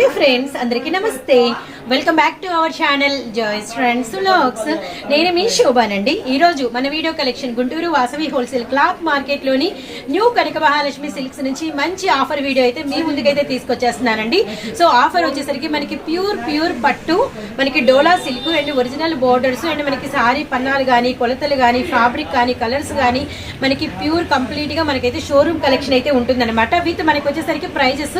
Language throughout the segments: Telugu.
హలో ఫ్రెండ్స్ అందరికీ నమస్తే. Welcome back to our channel Joyce friends లాక్స్ నేను మీ శోభానండి. ఈ రోజు మన video collection Guntur Vasavi wholesale cloth మార్కెట్లోని new Kanaka Mahalakshmi silks నుంచి మంచి ఆఫర్ వీడియో అయితే మీ ముందుకైతే తీసుకొచ్చేస్తున్నానండి. సో ఆఫర్ వచ్చేసరికి మనకి ప్యూర్ ప్యూర్ పట్టు మనకి Dola silk and original borders and మనకి సారీ పన్నాలు కానీ కొలతలు కానీ ఫ్యాబ్రిక్ కానీ కలర్స్ కానీ మనకి ప్యూర్ కంప్లీట్గా మనకైతే షోరూమ్ కలెక్షన్ అయితే ఉంటుందన్నమాట. విత్ మనకి వచ్చేసరికి ప్రైజెస్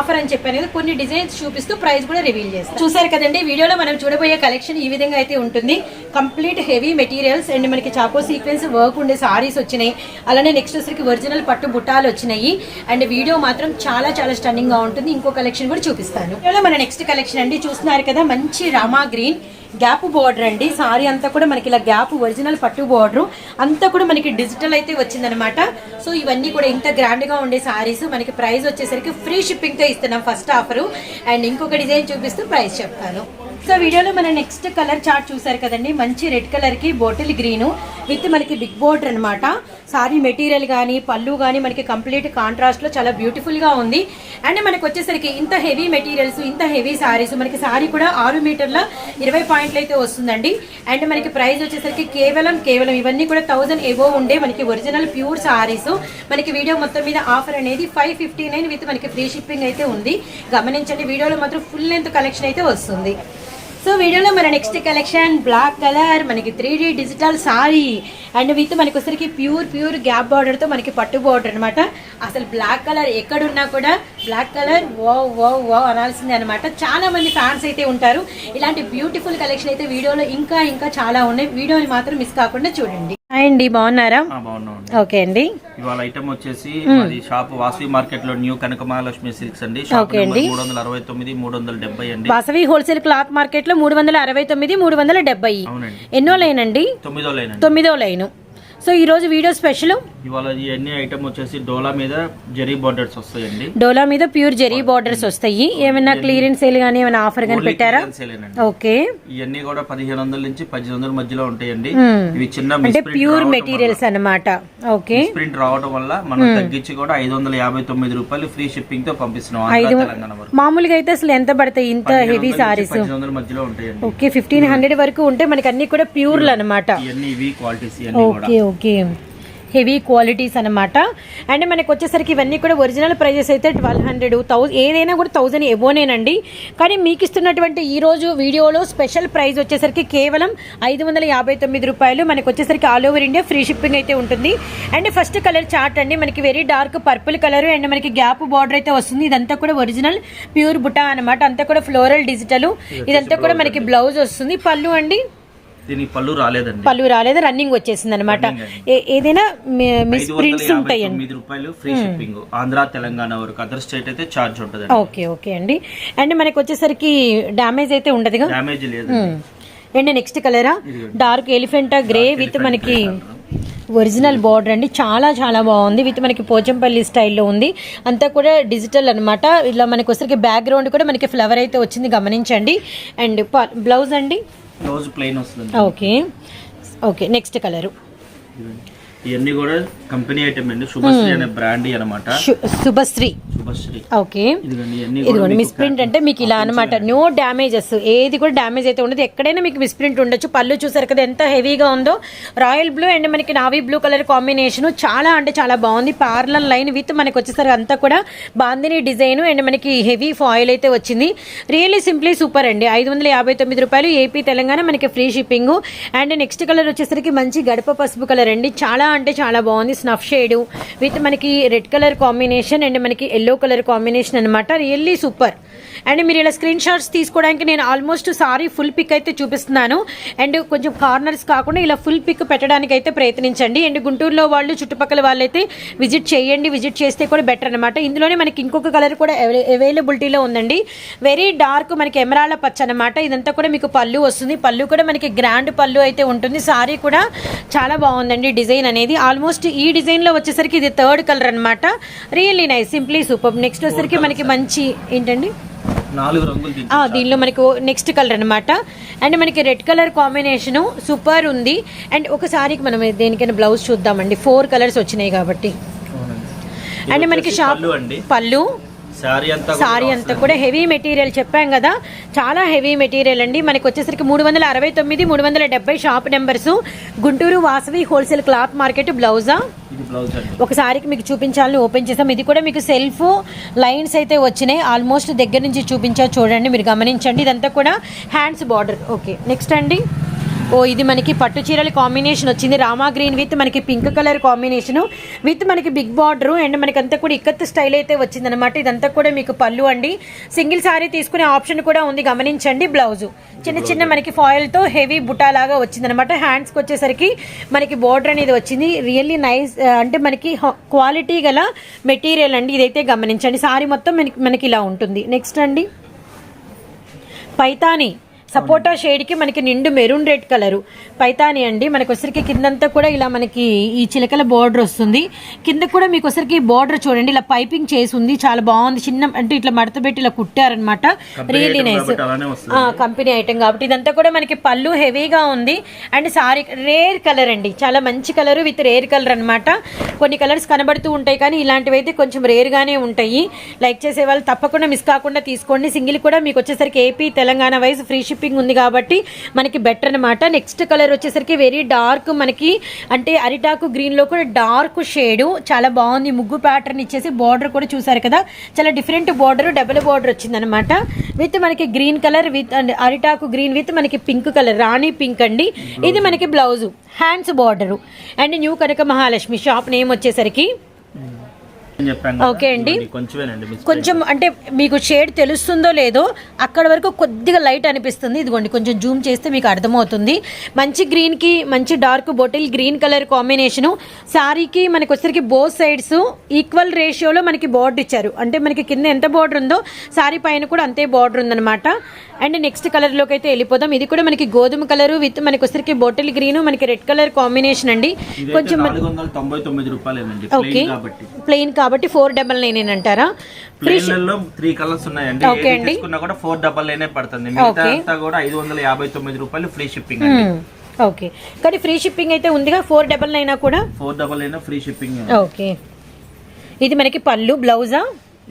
ఆఫర్ అని చెప్పాను కదా కొన్ని డిజైన్స్ చూపిస్తూ ప్రైస్ కూడా రివీల్ చేస్తాం చూసారు కదండి వీడియోలో మనం చూడబోయే కలెక్షన్ ఈ విధంగా అయితే ఉంటుంది. కంప్లీట్ హెవీ మెటీరియల్స్ అండ్ మనకి చాకో సీక్వెన్స్ వర్క్ ఉండే సారీస్ వచ్చినాయి. అలానే నెక్స్ట్ వచ్చరికి ఒరిజినల్ పట్టు బుట్టాలు వచ్చినాయి. అండ్ వీడియో మాత్రం చాలా చాలా స్టన్నింగ్గా ఉంటుంది. ఇంకో కలెక్షన్ కూడా చూపిస్తాను. వీడియోలో మన నెక్స్ట్ కలెక్షన్ అండి. చూస్తున్నారు కదా మంచి రామా గ్రీన్ గ్యాప్ బార్డర్ అండి. సారీ అంతా కూడా మనకి ఇలా గ్యాప్ ఒరిజినల్ పట్టు బార్డర్. అంతా కూడా మనకి డిజిటల్ అయితే వచ్చిందనమాట సో ఇవన్నీ కూడా ఇంత గ్రాండ్గా ఉండే సారీస్. మనకి ప్రైస్ వచ్చేసరికి ఫ్రీ షిప్పింగ్తో ఇస్తున్నాం ఫస్ట్ ఆఫర్. అండ్ ఇంకొక డిజైన్ చూపిస్తూ ప్రైస్ చెప్తాను. సో వీడియోలో మనం నెక్స్ట్ కలర్ చార్ట్ చూసారు కదండి. మంచి రెడ్ కలర్కి బాటిల్ గ్రీన్ విత్ మనకి బిగ్ బోర్డర్ అన్నమాట. సారీ మెటీరియల్ కానీ పళ్ళు కానీ మనకి కంప్లీట్ కాంట్రాస్ట్లో చాలా బ్యూటిఫుల్గా ఉంది. అండ్ మనకి వచ్చేసరికి ఇంత హెవీ మెటీరియల్స్ ఇంత హెవీ సారీస్ మనకి సారీ కూడా ఆరు మీటర్ల ఇరవై పాయింట్లు అయితే వస్తుందండి. అండ్ మనకి ప్రైస్ వచ్చేసరికి కేవలం కేవలం ఇవన్నీ కూడా థౌసండ్ ఎబో ఉండే మనకి ఒరిజినల్ ప్యూర్ సారీస్. మనకి వీడియో మొత్తం మీద ఆఫర్ అనేది ఫైవ్ ఫిఫ్టీ నైన్ విత్ మనకి ఫ్రీ షిప్పింగ్ అయితే ఉంది. గమనించండి వీడియోలో మాత్రం ఫుల్ లెంత్ కలెక్షన్ అయితే వస్తుంది. సో వీడియోలో మన నెక్స్ట్ కలెక్షన్ బ్లాక్ కలర్ మనకి three digital sari and with మనకి వచ్చరికి ప్యూర్ ప్యూర్ గ్యాప్ బార్డర్తో మనకి పట్టు బార్డర్ అనమాట అసలు బ్లాక్ కలర్ ఎక్కడున్నా కూడా బ్లాక్ కలర్ వో వో వో అనాల్సిందే అనమాట చాలా మంది ఫ్యాన్స్ అయితే ఉంటారు. ఇలాంటి బ్యూటిఫుల్ కలెక్షన్ అయితే వీడియోలో ఇంకా ఇంకా చాలా ఉన్నాయి. వీడియోని మాత్రం మిస్ కాకుండా చూడండి. అండి బాగున్నారా? ఓకే అండి. ఇవాళ ఐటమ్ వచ్చేసి షాప్ వాసవి మార్కెట్లో న్యూ కనక మహాలక్ష్మి సిల్క్స్ అండి. షాప్ ఓకే అండి. మూడు వందల అరవై తొమ్మిది మూడు వందల డెబ్బై అండి. వాసవి హోల్సేల్ క్లాత్ మార్కెట్లో మూడు వందల అరవై తొమ్మిది మూడు వందల డెబ్బై. ఎన్నో లైన్ అండి? తొమ్మిదో లైన్ అండి. తొమ్మిదో లైను. సో ఈ రోజు వీడియో స్పెషల్? ఇవాళ ఇవన్నీ ఐటమ్ వచ్చేసి డోలా మీద జరీ బార్డర్స్ వస్తాయండి. డోలా మీద ప్యూర్ జెరీ బార్డర్స్ వస్తాయి. ఏమైనా క్లియరెన్స్ సేల్ కానీ ఏమైనా ఆఫర్ Only పెట్టారా. ఓకే. ఇవన్నీ కూడా పదిహేను వందల నుంచి పద్దెనిమిది వందల మధ్యలో ఉంటాయండి. Hmm. ఇవి చిన్న అంటే ప్యూర్ మెటీరియల్స్ అన్నమాట. ఓకే. Misprint రావడం వల్ల మనం తగ్గించి కూడా ఐదు వందల యాభై తొమ్మిది రూపాయలు ఫ్రీ షిప్పింగ్తో పంపిస్తున్నాం మామూలుగా అయితే అసలు ఎంత పడతాయి ఇంత హెవీ సారీస్ మధ్యలో ఉంటాయండి. ఓకే ఫిఫ్టీన్ హండ్రెడ్ వరకు ఉంటే మనకి అన్ని కూడా ప్యూర్లు అన్నమాట. ఇవన్నీ ఇవి qualities okay okay. Heavy qualities అన్నమాట. అండ్ మనకి వచ్చేసరికి ఇవన్నీ కూడా ఒరిజినల్ ప్రైజెస్ అయితే ట్వెల్వ్ హండ్రెడ్ థౌజండ్ ఏదైనా కూడా థౌజండ్ ఎబోనేనండి కానీ మీకు ఇస్తున్నటువంటి ఈ రోజు వీడియోలో స్పెషల్ ప్రైస్ వచ్చేసరికి కేవలం ఐదు వందల యాభై తొమ్మిది రూపాయలు మనకి వచ్చేసరికి all over India free shipping అయితే ఉంటుంది. అండ్ ఫస్ట్ కలర్ చార్ట్ అండి మనకి very dark purple colour and మనకి గ్యాప్ బార్డర్ అయితే వస్తుంది. ఇదంతా కూడా ఒరిజినల్ ప్యూర్ బుటా అనమాట అంతా కూడా ఫ్లోరల్ డిజిటల్. ఇదంతా కూడా మనకి బ్లౌజ్ వస్తుంది. పళ్ళు అండి? దీనికి పళ్ళు రాలేదండి. పళ్ళు రాలేదు రన్నింగ్ వచ్చేసింది అనమాట ఏదైనా మిస్ ప్రింట్స్ యాభై ఉంటాయండి. తొమ్మిది రూపాయలు ఫ్రీ షిప్పింగ్. ఆంధ్ర తెలంగాణ వరకు అదర్ స్టేట్ అయితే ఛార్జ్ ఉంటదండి. ఓకే ఓకే అండి. అండ్ మనకి వచ్చేసరికి డ్యామేజ్ అయితే ఉండదుగా? డ్యామేజ్ లేదు అండ్ నెక్స్ట్ కలరా? డార్క్ ఎలిఫెంటా గ్రే విత్ మనకి ఒరిజినల్ బార్డర్ అండి. చాలా చాలా బాగుంది. విత్ మనకి పోచంపల్లి స్టైల్లో ఉంది. అంతా కూడా డిజిటల్ అన్నమాట. ఇలా మనకి వచ్చరికి బ్యాక్గ్రౌండ్ కూడా మనకి ఫ్లవర్ అయితే వచ్చింది. గమనించండి. అండ్ బ్లౌజ్ అండి? బ్లౌజ్ ప్లెయిన్ వస్తుంది ఓకే. Okay next colour. ఇవన్నీ కూడా కంపెనీ ఐటమ్ అండి. శుభశ్రీ అనే బ్రాండ్ అనమాట శుభశ్రీ. శుభశ్రీ. ఓకే. ఇదిగోండి ఇవన్నీ ఇదిగోండి మిస్ ప్రింట్ అంటే మీకు ఇలా అనమాట నో డ్యామేజెస్ ఏది కూడా డ్యామేజ్ అయితే ఉండదు. ఎక్కడైనా మీకు మిస్ ప్రింట్ ఉండొచ్చు. పళ్ళు చూసారు కదా ఎంత హెవీగా ఉందో. రాయల్ బ్లూ అండ్ మనకి నావీ బ్లూ కలర్ కాంబినేషన్ చాలా అంటే చాలా బాగుంది. పార్లర్ లైన్ విత్ మనకి వచ్చేసరికి అంతా కూడా బాందిని డిజైన్ అండ్ మనకి హెవీ ఫాయిల్ అయితే వచ్చింది. రియల్లీ సింప్లీ సూపర్ అండి. ఐదు వందల యాభై తొమ్మిది రూపాయలు ఏపీ తెలంగాణ మనకి free shipping and next colour వచ్చేసరికి మంచి గడప పసుపు కలర్ అండి. చాలా అంటే చాలా బాగుంది. స్నఫ్ షేడ్ విత్ మనకి రెడ్ కలర్ కాంబినేషన్ అండ్ మనకి ఎల్లో కలర్ కాంబినేషన్ అనమాట రియల్లీ సూపర్. అండ్ మీరు ఇలా స్క్రీన్ షాట్స్ తీసుకోవడానికి నేను ఆల్మోస్ట్ సారీ ఫుల్ పిక్ అయితే చూపిస్తున్నాను. అండ్ కొంచెం కార్నర్స్ కాకుండా ఇలా ఫుల్ పిక్ పెట్టడానికి అయితే ప్రయత్నించండి. అండ్ గుంటూరులో వాళ్ళు చుట్టుపక్కల వాళ్ళైతే విజిట్ చేయండి. విజిట్ చేస్తే కూడా బెటర్ అనమాట ఇందులోనే మనకి ఇంకొక కలర్ కూడా అవైలబిలిటీలో ఉందండి. వెరీ డార్క్ మనకి ఎమరాళ్ళ పచ్చ అనమాట ఇదంతా కూడా మీకు పళ్ళు వస్తుంది. పళ్ళు కూడా మనకి గ్రాండ్ పళ్ళు అయితే ఉంటుంది. సారీ కూడా చాలా బాగుందండి డిజైన్ అనేది. ఆల్మోస్ట్ ఈ డిజైన్లో వచ్చేసరికి ఇది థర్డ్ కలర్ అన్నమాట. Really nice simply super next వచ్చేసరికి మనకి మంచి ఏంటండి? దీనిలో మనకి నెక్స్ట్ కలర్ అన్నమాట. అండ్ మనకి రెడ్ కలర్ కాంబినేషన్ సూపర్ ఉంది. అండ్ ఒకసారికి మనం దేనికైనా బ్లౌజ్ చూద్దామండి. ఫోర్ కలర్స్ వచ్చినాయి కాబట్టి. అండ్ మనకి షాప్ పళ్ళు. సారీ అంతా కూడా హెవీ మెటీరియల్ చెప్పాం కదా. చాలా హెవీ మెటీరియల్ అండి. మనకి వచ్చేసరికి మూడు వందల అరవై తొమ్మిది మూడు వందల డెబ్బై shop numbers. Guntur Vasavi wholesale cloth market బ్లౌజా? ఒకసారికి మీకు చూపించాలని ఓపెన్ చేసాం ఇది కూడా మీకు సెల్ఫ్ లైన్స్ అయితే వచ్చినాయి. ఆల్మోస్ట్ దగ్గర నుంచి చూపించా చూడండి మీరు గమనించండి. ఇదంతా కూడా హ్యాండ్స్ బార్డర్. ఓకే నెక్స్ట్ అండి. ఓ ఇది మనకి పట్టు చీరల కాంబినేషన్ వచ్చింది. రామా గ్రీన్ విత్ మనకి పింక్ కలర్ కాంబినేషన్ విత్ మనకి బిగ్ బార్డర్ అండ్ మనకి అంతా కూడా ఇక్కత్ స్టైల్ అయితే వచ్చింది అనమాట ఇదంతా కూడా మీకు పళ్ళు అండి. సింగిల్ సారీ తీసుకునే ఆప్షన్ కూడా ఉంది. గమనించండి బ్లౌజ్ చిన్న చిన్న మనకి ఫాయిల్తో హెవీ బుటా లాగా వచ్చింది అనమాట హ్యాండ్స్కి వచ్చేసరికి మనకి బార్డర్ అనేది వచ్చింది. రియల్లీ నైస్ అంటే మనకి క్వాలిటీ గల మెటీరియల్ అండి. ఇదైతే గమనించండి. సారీ మొత్తం మనకి మనకి ఇలా ఉంటుంది. నెక్స్ట్ అండి. పైతాని. సపోటా షేడ్కి మనకి నిండు మెరూన్ రెడ్ కలరు. పైతాని అండి మనకి వచ్చరికి కిందంతా కూడా ఇలా మనకి ఈ చిలకల బార్డర్ వస్తుంది. కింద కూడా మీకు వచ్చరికి బార్డర్ చూడండి ఇలా పైపింగ్ చేసి ఉంది చాలా బాగుంది. చిన్న అంటే ఇట్లా మడత పెట్టి ఇలా కుట్టారనమాట రియల్లీ నైస్ కంపెనీ ఐటమ్ కాబట్టి ఇదంతా కూడా మనకి పళ్ళు హెవీగా ఉంది. అండ్ సారీ రేర్ కలర్ అండి. చాలా మంచి కలర్ విత్ రేర్ కలర్ అన్నమాట. కొన్ని కలర్స్ కనబడుతూ ఉంటాయి కానీ ఇలాంటివి అయితే కొంచెం రేర్ గానే ఉంటాయి. లైక్ చేసే వాళ్ళు తప్పకుండా మిస్ కాకుండా తీసుకోండి. సింగిల్ కూడా మీకు వచ్చేసరికి AP Telangana wise free shipping ఉంది కాబట్టి మనకి బెటర్ అనమాట నెక్స్ట్ కలర్ వచ్చేసరికి వెరీ డార్క్ మనకి అంటే అరిటాకు గ్రీన్లో కూడా డార్క్ షేడ్ చాలా బాగుంది. ముగ్గు ప్యాటర్న్ ఇచ్చేసి బార్డర్ కూడా చూసారు కదా. చాలా డిఫరెంట్ బార్డర్ డబుల్ బార్డర్ వచ్చిందనమాట విత్ మనకి గ్రీన్ కలర్ విత్ అండ్ అరిటాకు గ్రీన్ విత్ మనకి పింక్ కలర్ రాణి పింక్ అండి. ఇది మనకి blouse hands border and new Kanaka Mahalakshmi shop name వచ్చేసరికి ఓకే అండి. కొంచెం అంటే మీకు షేడ్ తెలుస్తుందో లేదో అక్కడ వరకు కొద్దిగా లైట్ అనిపిస్తుంది. ఇదిగోండి కొంచెం జూమ్ చేస్తే మీకు అర్థమవుతుంది. మంచి గ్రీన్కి మంచి dark bottle green colour combination. శారీకి మనకి వచ్చరికి బోత్ సైడ్స్ ఈక్వల్ రేషియోలో మనకి బోర్డర్ ఇచ్చారు. అంటే మనకి కింద ఎంత బోర్డర్ ఉందో శారీ పైన కూడా అంతే బోర్డర్ ఉందన్నమాట. అండ్ నెక్స్ట్ కలర్లోకి అయితే వెళ్ళిపోదాం. ఇది కూడా మనకి గోధుమ కలర్ విత్ మనకి వచ్చరికి బొటిల్ గ్రీన్ మనకి రెడ్ కలర్ కాంబినేషన్ అండి. కొంచెం ఓకే. ప్లెయిన్ కాబట్టి ఫోర్ డబల్ నైన్ అంటారా త్రీ కలర్స్ ఉన్నాయండి. ఓకే అండి. కూడా ఫోర్ డబల్ లైనే పడుతుంది. మిగతా ఓకే. అంతా కూడా ఐదు వందల యాభై తొమ్మిది రూపాయలు ఫ్రీ షిప్పింగ్ అండి. ఓకే. కానీ ఫ్రీ షిప్పింగ్ అయితే ఉందిగా? ఫోర్ డబల్ నైన్ కూడా? Four double free shipping. Okay. ఇది మనకి పళ్ళు బ్లౌజా?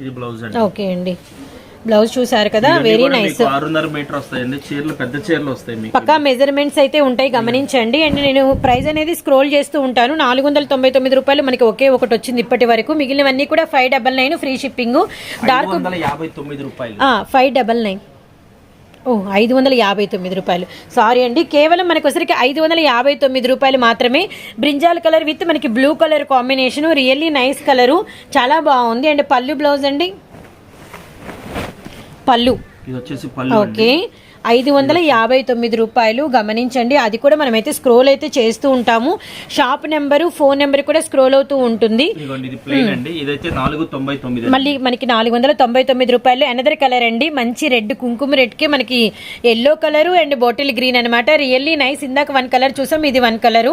ఇది బ్లౌజ్ అండి. ఓకే అండి. బ్లౌజ్ చూసారు కదా వెరీ నైస్ మీకు ఆరున్నర మీటర్ వస్తాయండి. చీరలు పెద్ద చీరలు వస్తాయి మీకు. పక్కా మెజర్మెంట్స్ అయితే ఉంటాయి గమనించండి. అండ్ నేను ప్రైస్ అనేది స్క్రోల్ చేస్తూ ఉంటాను. నాలుగు వందల తొంభై తొమ్మిది రూపాయలు మనకి ఒకే ఒకటి వచ్చింది ఇప్పటి వరకు. మిగిలినవన్నీ కూడా five double nine free shipping dark five double nine ఓ ఐదు వందల యాభై తొమ్మిది రూపాయలు. సారీ అండి కేవలం మనకి వచ్చరికి ఐదు వందల యాభై తొమ్మిది రూపాయలు మాత్రమే. బ్రింజాల్ కలర్ విత్ మనకి blue colour combination really nice colour చాలా బాగుంది. అండ్ పళ్ళు బ్లౌజ్ అండి. పళ్ళు. ఇది వచ్చేసి పళ్ళు ఓకే. ఐదు వందల యాభై తొమ్మిది రూపాయలు. గమనించండి అది కూడా మనమైతే స్క్రోల్ అయితే చేస్తూ ఉంటాము. షాప్ నెంబరు ఫోన్ నెంబర్ కూడా స్క్రోల్ అవుతూ ఉంటుంది. మళ్ళీ మనకి నాలుగు వందల తొంభై తొమ్మిది రూపాయలు. అనదర్ కలర్ అండి. మంచి రెడ్ కుంకుమ రెడ్కి మనకి yellow colour and bottle green అనమాట రియల్లీ నైస్ ఇందాక వన్ కలర్ చూసాం ఇది వన్ కలర్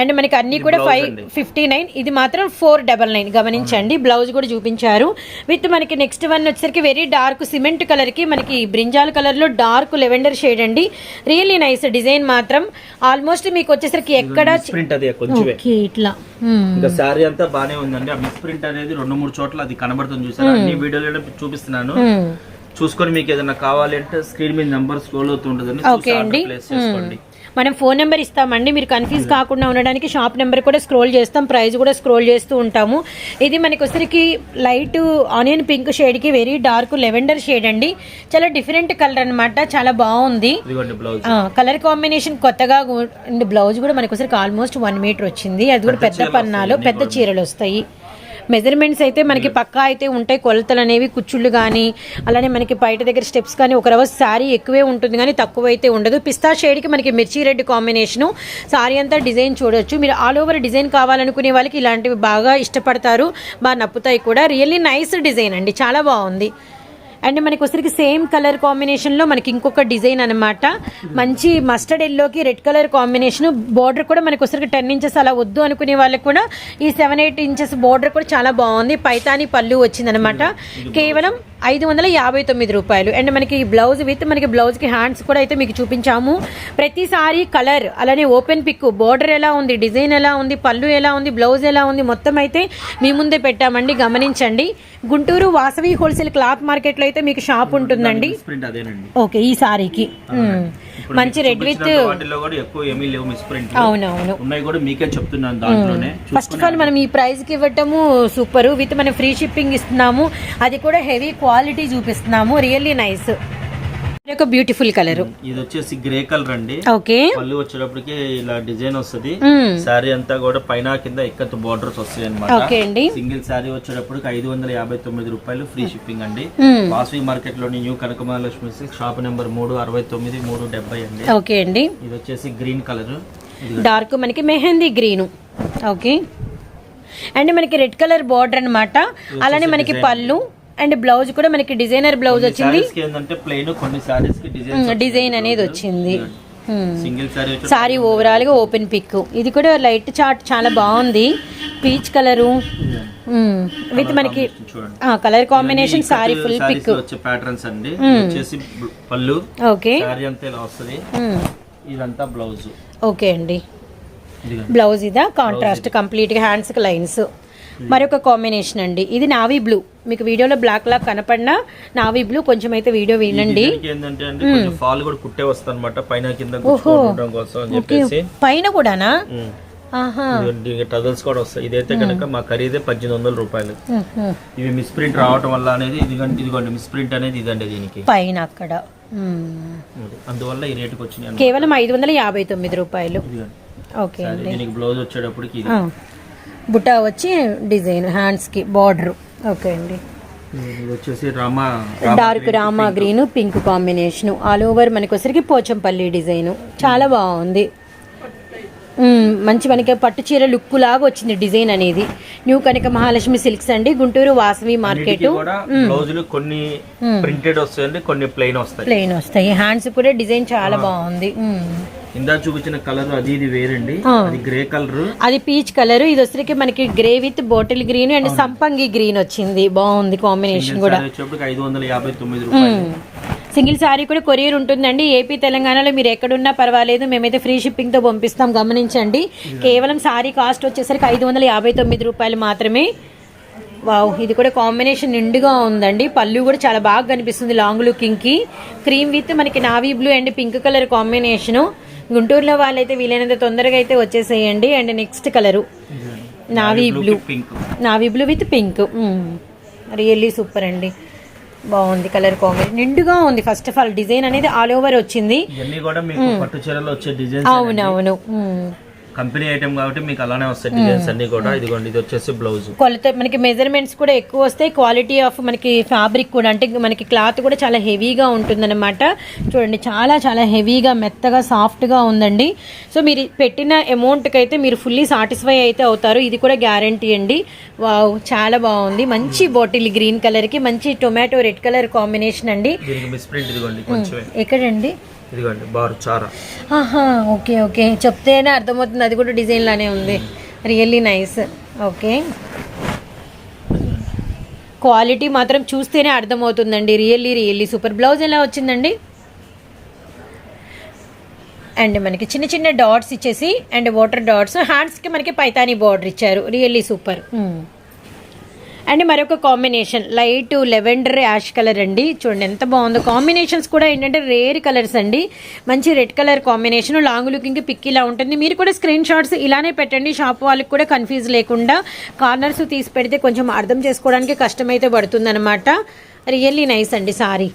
అండ్ మనకి అన్ని కూడా ఫైవ్. ఫిఫ్టీ నైన్ ఇది మాత్రం ఫోర్ డబల్ నైన్ గమనించండి బ్లౌజ్ కూడా చూపించారు. విత్ మనకి నెక్స్ట్ వన్ వచ్చేసరికి వెరీ డార్క్ సిమెంట్ కలర్కి మనకి బ్రింజాల్ కలర్లో డార్క్ లెవెండర్ షేడ్ అండి. రియల్లీ నైస్ డిజైన్ మాత్రం. ఆల్మోస్ట్ మీకు వచ్చేసరికి ఎక్కడ ప్రింట్ అది ఓకే ఇట్లా. ఇంకా శారీ అంతా బానే ఉందండి. ఆ మిస్ ప్రింట్ అనేది రెండు మూడు చోట్ల అది కనబడుతుంది చూసారా? అన్ని వీడియోలో చూపిస్తున్నాను. చూసుకొని మీకు ఏదైనా కావాలి అంటే స్క్రీన్ మీద నెంబర్ స్క్రోల్ అవుతుంటుందని ఓకే అండి. ప్లేస్ చేసుకోండి. మనం ఫోన్ నెంబర్ ఇస్తామండి. మీరు కన్ఫ్యూజ్ కాకుండా ఉండడానికి షాప్ నెంబర్ కూడా స్క్రోల్ చేస్తాం. ప్రైస్ కూడా స్క్రోల్ చేస్తూ ఉంటాము. ఇది మనకి వచ్చరికి లైట్ ఆనియన్ పింక్ షేడ్కి వెరీ డార్క్ లెవెండర్ షేడ్ అండి. చాలా డిఫరెంట్ కలర్ అన్నమాట. చాలా బాగుంది. కలర్ కాంబినేషన్ కొత్తగా బ్లౌజ్ కూడా మనకి ఆల్మోస్ట్ వన్ మీటర్ వచ్చింది. అది కూడా పెద్ద పన్నాలు పెద్ద చీరలు వస్తాయి. మెజర్మెంట్స్ అయితే మనకి పక్కా అయితే ఉంటాయి. కొలతలు అనేవి కుచ్చుళ్ళు కానీ అలానే మనకి బయట దగ్గర స్టెప్స్ కానీ ఒక రవ శారీ ఎక్కువే ఉంటుంది కానీ తక్కువ అయితే ఉండదు. పిస్తా షేడ్కి మనకి మిర్చి రెడ్ కాంబినేషను. శారీ అంతా డిజైన్ చూడొచ్చు. మీరు ఆల్ ఓవర్ డిజైన్ కావాలనుకునే వాళ్ళకి ఇలాంటివి బాగా ఇష్టపడతారు. బాగా నప్పుతాయి కూడా. రియల్లీ నైస్ డిజైన్ అండి. చాలా బాగుంది. అండ్ మనకి వచ్చరికి సేమ్ కలర్ కాంబినేషన్లో మనకి ఇంకొక డిజైన్ అనమాట మంచి మస్టర్డ్ ఎల్లోకి రెడ్ కలర్ కాంబినేషన్. బోర్డర్ కూడా మనకి వచ్చరికి టెన్ ఇంచెస్ అలా వద్దు అనుకునే వాళ్ళకి కూడా ఈ సెవెన్ ఎయిట్ ఇంచెస్ బోర్డర్ కూడా చాలా బాగుంది. పైతాని పళ్ళు వచ్చిందనమాట కేవలం ఐదు వందల యాభై తొమ్మిది రూపాయలు. అండ్ మనకి బ్లౌజ్ విత్ మనకి బ్లౌజ్కి హ్యాండ్స్ కూడా అయితే మీకు చూపించాము. ప్రతిసారి కలర్ అలానే ఓపెన్ పిక్ బార్డర్ ఎలా ఉంది డిజైన్ ఎలా ఉంది పళ్ళు ఎలా ఉంది బ్లౌజ్ ఎలా ఉంది మొత్తం అయితే మీ ముందే పెట్టామండి. గమనించండి. గుంటూరు వాసవి హోల్సేల్ క్లాత్ మార్కెట్లో అయితే మీకు షాప్ ఉంటుందండి. ఓకే ఈ సారీకి. మంచి రెడ్ విత్ అవునవును. ఉన్నాయి కూడా మీకే చెప్తున్నాను దాంట్లోనే. ఫస్ట్ ఆఫ్ ఆల్ మనం ఈ ప్రైస్కి ఇవ్వటము సూపర్ విత్ మనం ఫ్రీ షిప్పింగ్ ఇస్తున్నాము అది కూడా హెవీ క్వాలిటీ చూపిస్తున్నాము. రియల్లీ నైస్ ఒక బ్యూటిఫుల్ కలర్ ఇది వచ్చేసి గ్రే కలర్ అండి. ఓకే. పళ్ళు వచ్చేటప్పటికి ఇలా డిజైన్ వస్తది. శారీ అంతా కూడా పైన కింద ఎక్కత్ బోర్డర్స్ వస్తాయి అనమాట ఓకే అండి. సింగిల్ శారీ వచ్చేటప్పటికి ఐదు వందల యాభై తొమ్మిది రూపాయలు ఫ్రీ షిప్పింగ్ అండి. Vasavi మార్కెట్లోని new Kanakamahalakshmi silk shop number మూడు అరవై తొమ్మిది మూడు డెబ్బై అండి. ఓకే అండి. ఇది వచ్చేసి గ్రీన్ కలర్. డార్క్ మనకి మెహందీ గ్రీన్. ఓకే. అండ్ మనకి రెడ్ కలర్ బార్డర్ అన్నమాట. అలానే మనకి పళ్ళు. అండ్ బ్లౌజ్ కూడా మనకి డిజైనర్ బ్లౌజ్ వచ్చింది. డిజైన్ అనేది వచ్చింది. వచ్చి సారీ ఓవరాల్గా ఓపెన్ పిక్ ఇది కూడా లైట్ చార్ట్ చాలా బాగుంది. పీచ్ కలరు విత్ మనకి colour combination sari full pick patterns అండి. వచ్చేసి బ్- పళ్ళు. ఓకే శారీ అంతా ఇలా వస్తుంది. ఇదంతా బ్లౌజ్ ఓకే అండి. బ్లౌజ్ ఇదా? కాంట్రాస్ట్ కంప్లీట్గా హ్యాండ్స్కి లైన్స్ మరొక కాంబినేషన్ అండి. ఇది నావీ బ్లూ. మీకు వీడియోలో బ్లాక్ లా కనపడినా నావీ బ్లూ కొంచెం అయితే వీడియో వినండి. ఫాల్ కూడా కుట్టే పైన కింద పైన కూడానా? టజల్స్ కూడా వస్తాయి. ఇదైతే కనుక మా ఖరీదే పద్దెనిమిది వందల రూపాయలు. మ్హూ. ఇవి మిస్ ప్రింట్ రావటం వల్ల అనేది ఇదిగోండి ఇదిగోండి మిస్ ప్రింట్ అనేది ఇదండి దీనికి. పైన అక్కడ. అందువల్ల ఈ రేటుకి వచ్చినాయి అన్నమాట. కేవలం ఐదు వందల యాభై తొమ్మిది రూపాయలు. ఓకే దీనికి బ్లౌజ్ వచ్చేటప్పటికి. బుటా వచ్చి డిజైన్ హ్యాండ్స్కి బార్డర్ ఓకే అండి. వచ్చేసి Rama dark Rama green pink combination all over మనకి వచ్చరికి పోచంపల్లి డిజైన్ చాలా బాగుంది. మంచి మనకి పట్టు చీర లుక్ లాగా వచ్చింది డిజైన్ అనేది. న్యూ కనక మహాలక్ష్మి సిల్క్స్ అండి. గుంటూరు వాసవి మార్కెట్ బ్లౌజులు కొన్ని ప్రింటెడ్ వస్తాయండి కొన్ని ప్లెయిన్ వస్తాయి. ప్లెయిన్ వస్తాయి. హ్యాండ్స్ కూడా డిజైన్ చాలా బాగుంది. ఇందా చూపించిన కలర్ అది ఇది వేరండి. అది గ్రే కలర్. అది పీచ్ కలర్. ఇది వచ్చరికి మనకి grey with bottle green and సంపంగి గ్రీన్ వచ్చింది. బాగుంది కాంబినేషన్ కూడా. ఐదు వందల యాభై తొమ్మిది రూపాయలు. సింగిల్ సారీ కూడా కొరియర్ ఉంటుందండి. ఏపీ తెలంగాణలో మీరు ఎక్కడున్నా పర్వాలేదు. మేమైతే ఫ్రీ షిప్పింగ్తో పంపిస్తాం. గమనించండి. కేవలం సారీ కాస్ట్ వచ్చేసరికి ఐదు వందల యాభై తొమ్మిది రూపాయలు మాత్రమే. వావ్ ఇది కూడా కాంబినేషన్ నిండుగా ఉందండి. పళ్ళు కూడా చాలా బాగా కనిపిస్తుంది లాంగ్ లుకింగ్కి క్రీమ్ విత్ మనకి navy blue and pink colour combination. గుంటూరులో వాళ్ళైతే వీలైనంత తొందరగా అయితే వచ్చేసేయండి. And next colour. Navy blue. Navy blue with pink really super అండి. బాగుంది కలర్ కాంబినేషన్. నిండుగా ఉంది ఫస్ట్ ఆఫ్ ఆల్ డిజైన్ అనేది ఆల్ ఓవర్ వచ్చింది. డిజైన్స్ అవునవును. మ్మ్. కంపెనీ ఐటమ్ కాబట్టి మీకు అలానే వస్తాయి డిజైన్స్ అన్ని కూడా. ఇదిగోండి ఇది వచ్చేసి బ్లౌజ్ కొలత మనకి మెజర్మెంట్స్ కూడా ఎక్కువ వస్తాయి. క్వాలిటీ ఆఫ్ మనకి ఫ్యాబ్రిక్ కూడా అంటే మనకి క్లాత్ కూడా చాలా హెవీగా ఉంటుందన్నమాట. చూడండి చాలా చాలా హెవీగా మెత్తగా సాఫ్ట్గా ఉందండి. సో మీరు పెట్టిన అమౌంట్కి అయితే మీరు ఫుల్లీ సాటిస్ఫై అయితే అవుతారు. ఇది కూడా గ్యారంటీ అండి. వావ్ చాలా బాగుంది. మంచి బాటిల్ గ్రీన్ కలర్కి మంచి టొమాటో రెడ్ కలర్ కాంబినేషన్ అండి. కొంచెం ఎక్కడండి? ఇదిగోండి బారు చారా. ఆహా ఓకే ఓకే. చెప్తేనే అర్థమవుతుంది అది కూడా డిజైన్ లానే ఉంది. Really nice okay. క్వాలిటీ మాత్రం చూస్తేనే అర్థమవుతుందండి. రియల్లీ రియల్లీ సూపర్ బ్లౌజ్ ఎలా వచ్చిందండి? అండ్ మనకి చిన్న చిన్న డాట్స్ ఇచ్చేసి అండ్ వాటర్ డాట్స్ హ్యాండ్స్కి మనకి పైతాని బార్డర్ ఇచ్చారు. రియల్లీ సూపర్ అండ్ మరొక combination light lavender ash colour అండి. చూడండి ఎంత బాగుందో. కాంబినేషన్స్ కూడా ఏంటంటే రేర్ కలర్స్ అండి. మంచి red colour combination long looking pick ఇలా ఉంటుంది. మీరు కూడా స్క్రీన్ షాట్స్ ఇలానే పెట్టండి. షాప్ వాళ్ళకి కూడా కన్ఫ్యూజ్ లేకుండా కార్నర్స్ తీసి పెడితే కొంచెం అర్థం చేసుకోవడానికి కష్టమైతే పడుతుంది రియల్లీ నైస్ అండి సారీ.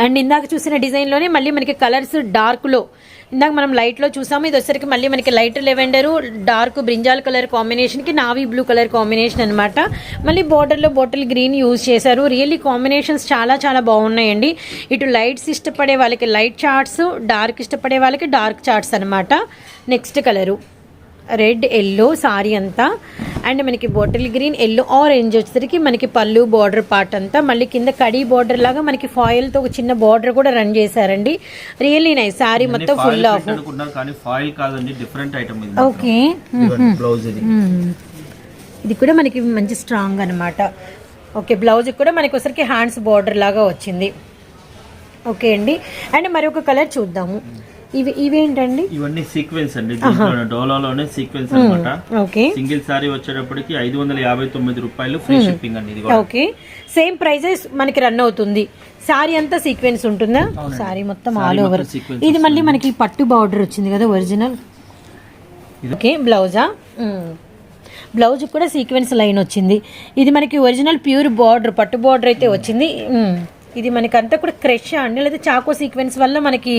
అండ్ ఇందాక చూసిన డిజైన్లోనే మళ్ళీ మనకి కలర్స్ డార్క్లో ఇందాక మనం లైట్లో చూసాము ఇది వచ్చరికి మళ్ళీ మనకి light lavender dark brinjal colour కాంబినేషన్కి నావీ బ్లూ కలర్ కాంబినేషన్ అనమాట మళ్ళీ బార్డర్లో బాటిల్ గ్రీన్ యూజ్ చేశారు. రియల్లీ కాంబినేషన్స్ చాలా చాలా బాగున్నాయండి. ఇటు లైట్స్ ఇష్టపడే వాళ్ళకి లైట్ చార్ట్స్ డార్క్ ఇష్టపడే వాళ్ళకి డార్క్ చార్ట్స్ అనమాట next colour red yellow sari అంతా. అండ్ మనకి బాటిల్ గ్రీన్ ఎల్లో ఆరెంజ్ వచ్చేసరికి మనకి పళ్ళు బార్డర్ పార్ట్ అంతా. మళ్ళీ కింద కడీ బార్డర్ లాగా మనకి ఫాయిల్తో ఒక చిన్న బార్డర్ కూడా రన్ చేశారండి. రియల్లీ నైస్ సారీ మొత్తం ఫుల్ ఆఫ్ అనుకుంటున్నారు కానీ ఫాయిల్ కాదండి డిఫరెంట్ ఐటమ్ ఇది ఓకే బ్లౌజ్ ఇది. ఇది కూడా మనకి మంచి స్ట్రాంగ్ అనమాట ఓకే బ్లౌజ్ కూడా మనకి ఒకసారికి హ్యాండ్స్ బార్డర్ లాగా వచ్చింది. ఓకే అండి. అండ్ మరొక కలర్ చూద్దాము. ఇవి ఇవేంటండి? ఇవన్నీ సీక్వెన్స్ అండి. డోలాలోనే సీక్వెన్స్ అన్నమాట. ఓకే. సింగిల్ సారీ వచ్చేటప్పటికి ఐదు వందల యాభై తొమ్మిది రూపాయలు ఫ్రీ షిప్పింగ్ అండి ఇది ఓకే. సేమ్ ప్రైజెస్ మనకి రన్ అవుతుంది. సారీ అంతా సీక్వెన్స్ ఉంటుందా? సారీ మొత్తం ఆల్ ఓవర్ ఇది మళ్ళీ మనకి పట్టు బార్డర్ వచ్చింది కదా ఒరిజినల్ ఓకే బ్లౌజా? బ్లౌజ్ కూడా సీక్వెన్స్ లైన్ వచ్చింది. ఇది మనకి ఒరిజినల్ ప్యూర్ బార్డర్ పట్టు బార్డర్ అయితే వచ్చింది. ఇది మనకి అంతా కూడా క్రష్ అండి? లేదా చాకో సీక్వెన్స్ వల్ల మనకి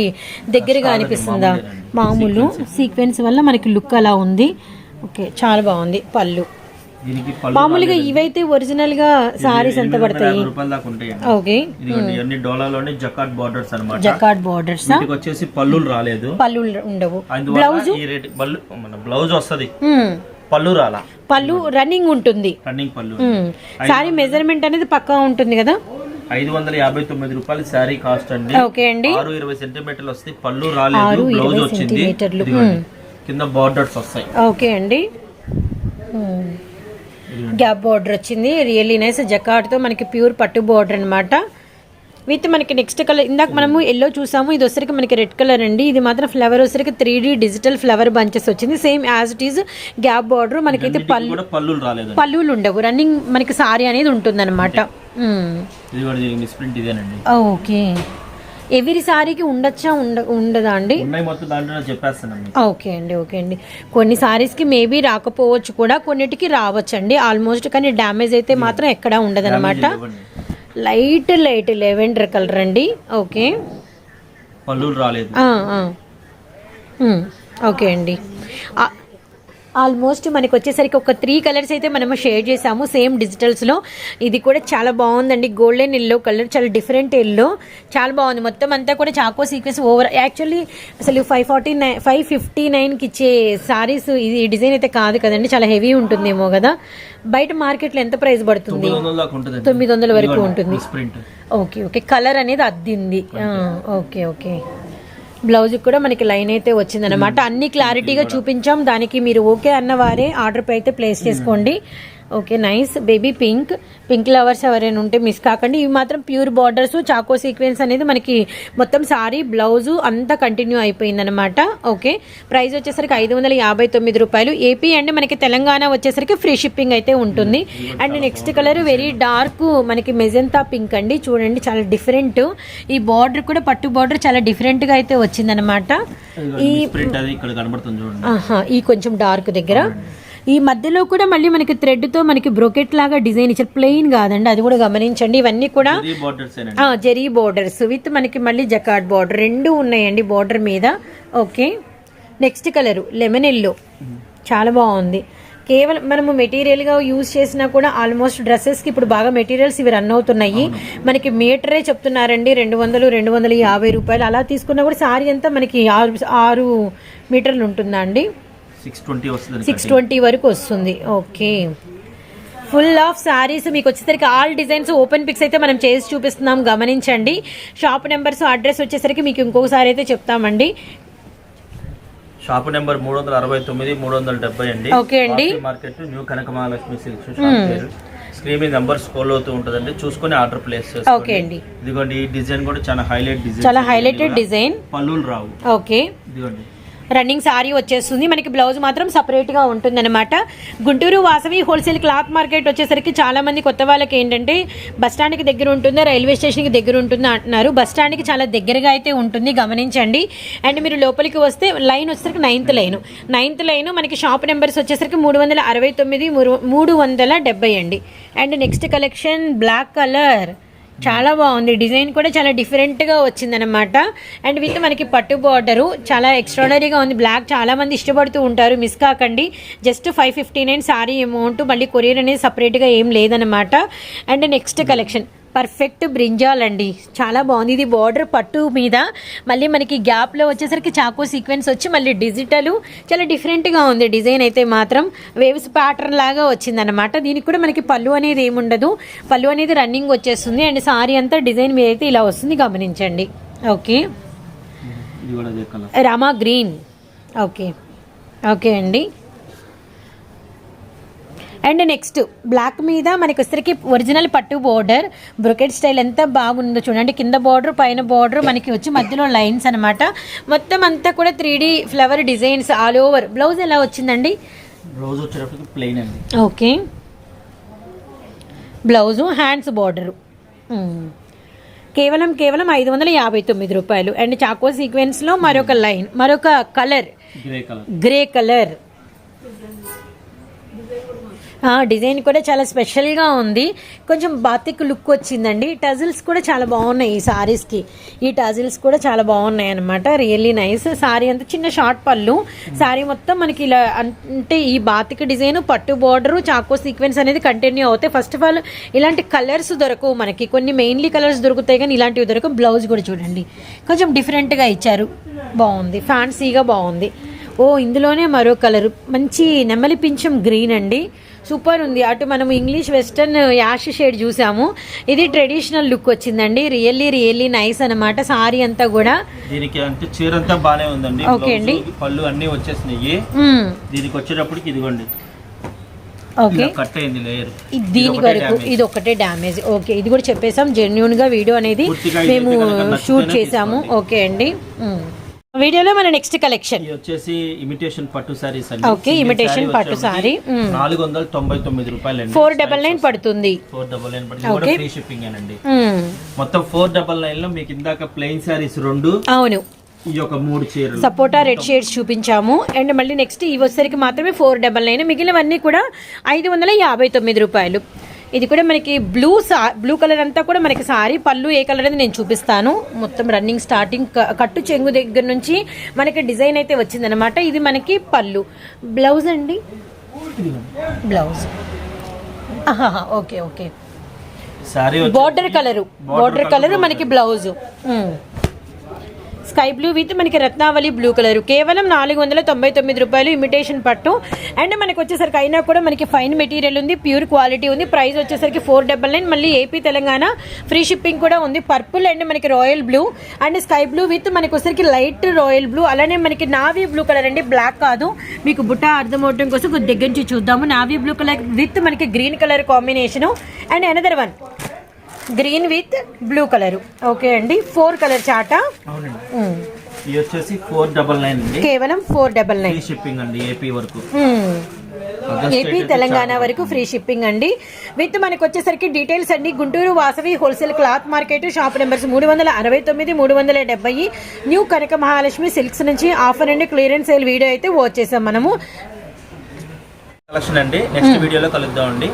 దగ్గరగా అనిపిస్తుందా? మామూలు సీక్వెన్స్ వల్ల మనకి లుక్ అలా ఉంది. ఓకే చాలా బాగుంది పళ్ళు. పళ్ళు మామూలుగా ఇవైతే ఒరిజినల్గా సారీస్ ఎంత పడతాయి. ఓకే ఇదిగోండి ఇవన్నీ డోలాలోనే జకాట్ బార్డర్స్ అన్నమాట. జకాట్ బార్డర్స్ వీటికి వచ్చేసి పళ్ళులు రాలేదు. పళ్ళు ఉండవు. పళ్ళు మన బ్లౌజ్ వస్తది. పళ్ళు రాలా. పళ్ళు రన్నింగ్ ఉంటుంది. రన్నింగ్ పళ్ళు. సారీ మెజర్మెంట్ అనేది పక్కా ఉంటుంది కదా? ఐదు వందల యాభై తొమ్మిది రూపాయలు శారీ కాస్ట్ అండి. ఓకే అండి. ఆరు ఇరవై సెంటీమీటర్లు వస్తాయి పళ్ళు రాలేదు బ్లౌజ్ వచ్చింది. కింద బార్డర్స్ వస్తాయి. ఓకే అండి. గ్యాప్ బార్డర్ వచ్చింది. రియల్లీ నైస్ జకాట్తో మనకి ప్యూర్ పట్టు బార్డర్ అన్నమాట. విత్ మనకి నెక్స్ట్ కలర్. ఇందాక మనము ఎల్లో చూసాము ఇది వచ్చరికి మనకి రెడ్ కలర్ అండి. ఇది మాత్రం ఫ్లవర్ వచ్చరికి త్రీ డిజిటల్ ఫ్లవర్ బంచెస్ వచ్చింది. Same as it is gap border మనకైతే పళ్ళు పళ్ళులు ఉండవు. రన్నింగ్ మనకి సారీ అనేది మిస్ప్రింట్ ఇదేనండి. ఓకే ఎవరి సారీకి ఉండొచ్చా? ఉండ ఉండదా అండి? ఓకే అండి ఓకే అండి. కొన్ని సారీస్కి మేబీ రాకపోవచ్చు కూడా కొన్నిటికి రావచ్చు అండి ఆల్మోస్ట్ కానీ డ్యామేజ్ అయితే మాత్రం ఎక్కడా ఉండదన్నమాట. లైట్ లైట్ లెవెండర్ కలర్ అండి. ఓకే. పళ్ళులు రాలేదు. ఓకే అండి. ఆల్మోస్ట్ మనకి వచ్చేసరికి ఒక త్రీ కలర్స్ అయితే మనము షేర్ చేసాము సేమ్ డిజిటల్స్లో ఇది కూడా చాలా బాగుందండి. గోల్డెన్ ఎల్లో కలర్ చాలా డిఫరెంట్ ఎల్లో. చాలా బాగుంది. మొత్తం అంతా కూడా చాకో సీక్వెన్స్ ఓవర్. యాక్చువల్లీ అసలు five forty nine five fifty నైన్కి ఇచ్చే సారీస్ ఇది డిజైన్ అయితే కాదు కదండి. చాలా హెవీ ఉంటుందేమో కదా. బయట మార్కెట్లో ఎంత ప్రైస్ పడుతుంది? తొమ్మిది వందల వరకు ఉంటుంది. Okay okay. కలర్ అనేది అద్దింది. Okay okay. బ్లౌజ్ కూడా మనకి లైన్ అయితే వచ్చిందనమాట అన్ని క్లారిటీగా చూపించాం. దానికి మీరు ఓకే అన్న వారే ఆర్డర్ అయితే ప్లేస్ చేసుకోండి. Okay nice. Baby pink. Pink lovers ఎవరైనా ఉంటే మిస్ కాకండి. ఇవి మాత్రం ప్యూర్ బార్డర్స్. చాకో సీక్వెన్స్ అనేది మనకి మొత్తం సారీ బ్లౌజు అంతా కంటిన్యూ అయిపోయిందనమాట ఓకే ప్రైస్ వచ్చేసరికి ఐదు వందల యాభై తొమ్మిది రూపాయలు. ఏపీ అండ్ మనకి తెలంగాణ వచ్చేసరికి ఫ్రీ షిప్పింగ్ అయితే ఉంటుంది. And next colour very dark మనకి మెజంతా పింక్ అండి. చూడండి చాలా డిఫరెంట్ ఈ బార్డర్ కూడా పట్టు బార్డర్ చాలా డిఫరెంట్గా అయితే వచ్చిందనమాట ఈ ఈ కొంచెం డార్క్ దగ్గర. ఈ మధ్యలో కూడా మళ్ళీ మనకి థ్రెడ్తో మనకి బ్రోకెట్ లాగా డిజైన్ ఇచ్చారు. ప్లెయిన్ కాదండి అది కూడా గమనించండి. ఇవన్నీ కూడా జెరీ బోర్డర్స్ విత్ మనకి మళ్ళీ జకాట్ బార్డర్ రెండు ఉన్నాయండి బార్డర్ మీద. Okay next colour lemon yellow చాలా బాగుంది. కేవలం మనము మెటీరియల్గా యూజ్ చేసినా కూడా ఆల్మోస్ట్ డ్రెస్సెస్కి ఇప్పుడు బాగా మెటీరియల్స్ ఇవి రన్ అవుతున్నాయి. మనకి మీటరే చెప్తున్నారండి రెండు వందలు రెండు వందల యాభై రూపాయలు. అలా తీసుకున్నా కూడా సారీ అంతా మనకి ఆరు ఆరు మీటర్లు ఉంటుందా అండి సిక్స్ ట్వంటీ వస్తుంది సిక్స్ ట్వంటీ వరకు వస్తుంది. ఓకే. ఫుల్ ఆఫ్ సారీస్ మీకు వచ్చేసరికి ఆల్ డిజైన్స్ ఓపెన్ పిక్స్ అయితే మనం చేసి చూపిస్తున్నాం. గమనించండి. షాప్ నెంబర్స్ అడ్రస్ వచ్చేసరికి మీకు ఇంకొకసారి అయితే చెప్తామండి. షాప్ నెంబర్ మూడు వందల అరవై తొమ్మిది మూడు వందల డెబ్బై అండి. ఓకే అండి. Market new Kanaka Mahalakshmi silks screen మీద నంబర్ స్కోల్ అవుతూ ఉంటుందండి. చూసుకొని ఆర్డర్ ప్లేస్ ఓకే అండి. ఇదిగోండి ఈ డిజైన్ కూడా చాలా హైలైట్ డిజైన్ చాలా హైలైటెడ్ డిజైన్ పళ్ళులు రావు. ఓకే. ఇదిగోండి. రన్నింగ్ సారీ వచ్చేస్తుంది. మనకి బ్లౌజ్ మాత్రం సపరేట్గా ఉంటుందన్నమాట. Guntur Vasavi wholesale cloth market వచ్చేసరికి చాలా మంది కొత్త వాళ్ళకి ఏంటంటే బస్ స్టాండ్కి దగ్గర ఉంటుందా? రైల్వే స్టేషన్కి దగ్గర ఉంటుందా? అంటున్నారు. బస్ స్టాండ్కి చాలా దగ్గరగా అయితే ఉంటుంది గమనించండి. అండ్ మీరు లోపలికి వస్తే లైన్ వచ్చేసరికి నైన్త్ లైన్. నైన్త్ లైన్ మనకి షాప్ నెంబర్స్ వచ్చేసరికి మూడు వందల అరవై తొమ్మిది మూడు- మూడు వందల డెబ్బై అండి. And next collection black colour చాలా బాగుంది. డిజైన్ కూడా చాలా డిఫరెంట్గా వచ్చిందనమాట అండ్ విత్ మనకి పట్టు బార్డరు చాలా ఎక్స్ట్రాడనరీగా ఉంది. బ్లాక్ చాలామంది ఇష్టపడుతూ ఉంటారు. మిస్ కాకండి. Just five fifty nine sari amount మళ్ళీ కొరియర్ అనేది సపరేట్గా ఏం లేదనమాట and next collection perfect brinjal అండి చాలా బాగుంది. ఇది బార్డర్ పట్టు మీద మళ్ళీ మనకి గ్యాప్లో వచ్చేసరికి చాకో సీక్వెన్స్ వచ్చి మళ్ళీ డిజిటల్. చాలా డిఫరెంట్గా ఉంది. డిజైన్ అయితే మాత్రం వేవ్స్ ప్యాటర్న్ లాగా వచ్చిందనమాట దీనికి కూడా మనకి పళ్ళు అనేది ఏముండదు. పళ్ళు అనేది రన్నింగ్ వచ్చేస్తుంది. అండ్ సారీ అంతా డిజైన్ మీద అయితే ఇలా వస్తుంది. గమనించండి. Okay. Rama green. Okay. Okay అండి. అండ్ నెక్స్ట్ బ్లాక్ మీద మనకి వచ్చరికి ఒరిజినల్ పట్టు బోర్డర్ బ్రొకెట్ స్టైల్ ఎంత బాగుందో చూడండి. కింద బోర్డర్ పైన బోర్డర్ మనకి వచ్చి మధ్యలో లైన్స్ అన్నమాట. మొత్తం అంతా కూడా three flower designs all over blouse ఎలా వచ్చిందండి? రోజు వచ్చేటప్పటికి ప్లెయిన్ అండి. ఓకే. బ్లౌజు హ్యాండ్స్ బార్డరు కేవలం కేవలం ఐదు వందల యాభై తొమ్మిది రూపాయలు. అండ్ చాకో సీక్వెన్స్లో మరొక లైన్ మరొక colour grey colour grey colour design కూడా చాలా స్పెషల్గా ఉంది. కొంచెం బాతిక్ లుక్ వచ్చిందండి. టజిల్స్ కూడా చాలా బాగున్నాయి ఈ సారీస్కి ఈ టజిల్స్ కూడా చాలా బాగున్నాయి అనమాట రియల్లీ నైస్ సారీ అంతా చిన్న షార్ట్ పళ్ళు. సారీ మొత్తం మనకి ఇలా అంటే ఈ బాతిక్ డిజైన్ పట్టు బార్డర్ చాకో సీక్వెన్స్ అనేది కంటిన్యూ అవుతాయి. ఫస్ట్ ఆఫ్ ఆల్ ఇలాంటి కలర్స్ దొరకవు మనకి. కొన్ని మెయిన్లీ కలర్స్ దొరుకుతాయి కానీ ఇలాంటివి దొరకవు. బ్లౌజ్ కూడా చూడండి. కొంచెం డిఫరెంట్గా ఇచ్చారు. బాగుంది. ఫ్యాన్సీగా బాగుంది. ఓ ఇందులోనే మరో కలర్ మంచి నెమలి పింఛం గ్రీన్ అండి. సూపర్ ఉంది. అటు మనం ఇంగ్లీష్ వెస్టర్న్ యాష్ షేడ్ చూసాము. ఇది ట్రెడిషనల్ లుక్ వచ్చిందండి. రియల్లీ రియల్లీ నైస్ అనమాట సారీ అంతా కూడా. దీనికి అంటే చీర అంతా బానే ఉందండి. ఓకే అండి. పళ్ళు అన్ని వచ్చేసినాయి. దీనికి వచ్చేటప్పటికి ఇదిగోండి. ఓకే. దీని వరకు ఇది ఒకటే డ్యామేజ్ ఓకే. ఇది కూడా చెప్పేసాం జెన్యున్గా వీడియో అనేది మేము షూట్ చేసాము. ఓకే అండి. వీడియోలో మన నెక్స్ట్ కలెక్షన్. ఇది వచ్చేసి ఇమిటేషన్ పట్టు సారీస్ Okay, imitation పట్టు saree. మ్మ్. నాలుగు వందల తొంభై తొమ్మిది రూపాయలు అండి ఫోర్ డబల్ నైన్ పడుతుంది. ఫోర్ డబల్ నైన్ పట్టు కూడా. ఫ్రీ షిప్పింగ్ అండి. మొత్తం ఫోర్ డబల్ నైన్లో మీకు ఇందాక ప్లెయిన్ సారీస్ రెండు అవును. ఈ యొక్క మూడు చీరలు. సపోటా రెడ్ షేడ్స్ చూపించాము. అండ్ మళ్ళీ నెక్స్ట్ ఈ వచ్చేసరికి మాత్రమే ఫోర్ డబల్ నైన్ మిగిలినవన్నీ కూడా ఐదు వందల యాభై తొమ్మిది రూపాయలు. ఇది కూడా మనకి బ్లూ సా బ్లూ కలర్ అంతా కూడా మనకి సారీ పళ్ళు ఏ కలర్ అనేది నేను చూపిస్తాను. మొత్తం రన్నింగ్ స్టార్టింగ్ కట్టు చెంగు దగ్గర నుంచి మనకి డిజైన్ అయితే వచ్చిందనమాట ఇది మనకి పళ్ళు. బ్లౌజ్ అండి? Blouse okay okay. Sari border colour border colour మనకి బ్లౌజ్ స్కై బ్లూ విత్ మనకి రత్నావళి బ్లూ కలర్. కేవలం నాలుగు వందల తొంభై తొమ్మిది రూపాయలు ఇమిటేషన్ పట్టు. అండ్ మనకి వచ్చేసరికి అయినా కూడా మనకి ఫైన్ మెటీరియల్ ఉంది ప్యూర్ క్వాలిటీ ఉంది. ప్రైస్ వచ్చేసరికి ఫోర్ డబల్ నైన్. మళ్ళీ ఏపీ తెలంగాణ ఫ్రీ షిప్పింగ్ కూడా ఉంది. పర్పుల్ అండ్ మనకి royal blue. And sky blue with మనకి వచ్చేసరికి లైట్ రాయల్ బ్లూ. అలానే మనకి నావీ బ్లూ కలర్ అండి. బ్లాక్ కాదు. మీకు బుట్ట అర్థం కోసం దగ్గర నుంచి చూద్దాము. నావీ బ్లూ కలర్ విత్ మనకి green colour combination. And another one green with blue colour. Okay అండి. ఫోర్ కలర్ చాట అవునండి. మ్మ్. ఇది వచ్చేసి ఫోర్ డబల్ నైన్ అండి. కేవలం ఫోర్ డబల్ నైన్. షిప్పింగ్ అండి ఏపీ వరకు. ఏపీ తెలంగాణ వరకు ఫ్రీ షిప్పింగ్ అండి. విత్ మనకి వచ్చేసరికి డీటెయిల్స్ అండి. Guntur Vasavi wholesale cloth market shop numbers మూడు వందల అరవై తొమ్మిది మూడు వందల డెబ్బై. న్యూ కనక మహాలక్ష్మి సిల్క్స్ నుంచి ఆఫర్ అండి. క్లియరెన్స్ సేల్ వీడియో అయితే వాచ్ చేసాం మనము. కలెక్షన్ అండి. నెక్స్ట్ వీడియోలో కలుద్దాం అండి.